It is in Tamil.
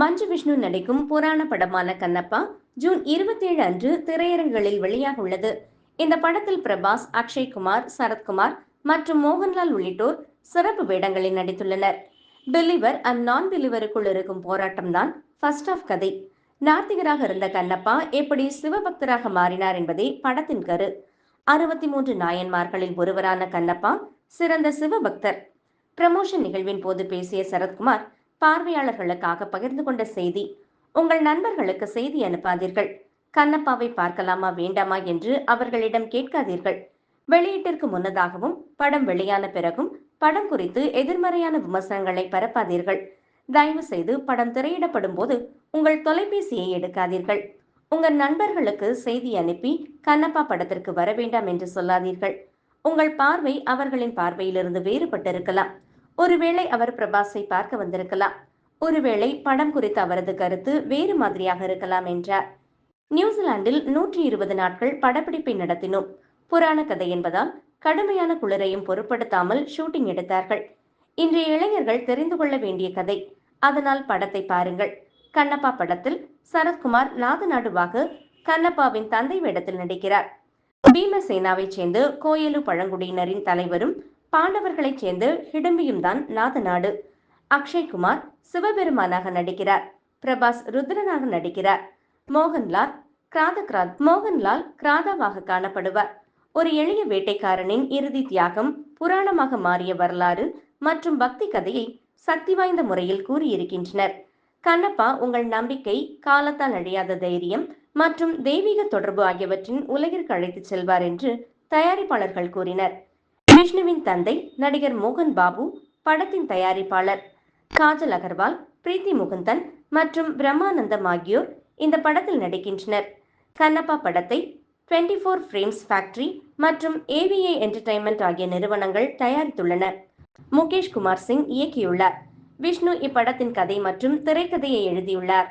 மஞ்சு விஷ்ணு நடிக்கும் புராண படமான கண்ணப்பா ஜூன் இருபத்தி ஏழு அன்று திரையரங்குகளில் வெளியாக உள்ளது. இந்த படத்தில் பிரபாஸ் அக்ஷய்குமார் சரத்குமார் மற்றும் மோகன்லால் உள்ளிட்டோர் சிறப்பு வேடங்களில் நடித்துள்ளனர். பிலிவர் அண்ட் நான் பிலிவருக்குள் இருக்கும் போராட்டம் தான் ஃபர்ஸ்ட் ஆஃப் கதை. நாத்திகராக இருந்த கண்ணப்பா எப்படி சிவபக்தராக மாறினார் என்பதே படத்தின் கரு. அறுபத்தி மூன்று நாயன்மார்களில் ஒருவரான கண்ணப்பா சிறந்த சிவபக்தர். பிரமோஷன் நிகழ்வின் போது பேசிய சரத்குமார் பார்வையாளர்களுக்காக பகிர்ந்து கொண்ட செய்தி. உங்கள் நண்பர்களுக்கு செய்தி அனுப்பாதீர்கள். கண்ணப்பாவை பார்க்கலாமா வேண்டாமா என்று அவர்களிடம் கேட்காதீர்கள். வெளியீட்டிற்கு முன்னதாகவும் படம் வெளியான பிறகும் படம் குறித்து எதிர்மறையான விமர்சனங்களை பரப்பாதீர்கள். தயவு செய்து படம் திரையிடப்படும் போது உங்கள் தொலைபேசியை எடுக்காதீர்கள். உங்கள் நண்பர்களுக்கு செய்தி அனுப்பி கண்ணப்பா படத்திற்கு வர வேண்டாம் என்று சொல்லாதீர்கள். உங்கள் பார்வை அவர்களின் பார்வையிலிருந்து வேறுபட்டிருக்கலாம். ஒருவேளை அவர் பிரபாஸை பார்க்க வந்திருக்கலாம். ஒருவேளை படம் குறித்த அவரது கருத்து வேறு மாதிரியாக இருக்கலாம் என்றார். நியூசிலாந்தில் நூற்றி இருபது நாட்கள் படப்பிடிப்பை நடத்தினோம். புராண கதை என்பதால் கடுமையான குளிரையும் பொருட்படுத்தாமல் ஷூட்டிங் எடுத்தார்கள். இன்றைய இளைஞர்கள் தெரிந்து கொள்ள வேண்டிய கதை. அதனால் படத்தை பாருங்கள். கண்ணப்பா படத்தில் சரத்குமார் நாதநாடுவாக கண்ணப்பாவின் தந்தை வேடத்தில் நடிக்கிறார். பீமசேனாவைச் சேர்ந்து கோயலு பழங்குடியினரின் தலைவரும் பாண்டவர்களைச் சேர்ந்து ஹிடம்பியும் தான் நாதநாடு அக்ஷய்குமார் சிவபெருமானாக நடிக்கிறார். பிரபாஸ் ருத்ரனாக நடிக்கிறார். மோகன்லால் கிராத கிராத் மோகன்லால் கிராதாவாக காணப்படுவார். ஒரு எளிய வேட்டைக்காரனின் இறுதி தியாகம் புராணமாக மாறிய வரலாறு மற்றும் பக்தி கதையை சக்தி வாய்ந்த முறையில் கூறியிருக்கின்றனர். கண்ணப்பா உங்கள் நம்பிக்கை காலத்தால் அழியாத தைரியம் மற்றும் தெய்வீக தொடர்பு ஆகியவற்றின் உலகிற்கு அழைத்துச் செல்வார் என்று தயாரிப்பாளர்கள் கூறினர். விஷ்ணுவின் தந்தை நடிகர் மோகன் பாபு படத்தின் தயாரிப்பாளர். காஜல் அகர்வால் பிரீத்தி முகுந்தன் மற்றும் பிரம்மானந்தம் ஆகியோர் இந்த படத்தில் நடிக்கின்றனர். கண்ணப்பா படத்தை டுவெண்ட்டி ஃபோர் ஃப்ரேம்ஸ் ஃபேக்டரி மற்றும் ஏவிஏ என்டர்டைன்மெண்ட் ஆகிய நிறுவனங்கள் தயாரித்துள்ளன. முகேஷ் குமார் சிங் இயக்கியுள்ளார். விஷ்ணு இப்படத்தின் கதை மற்றும் திரைக்கதையை எழுதியுள்ளார்.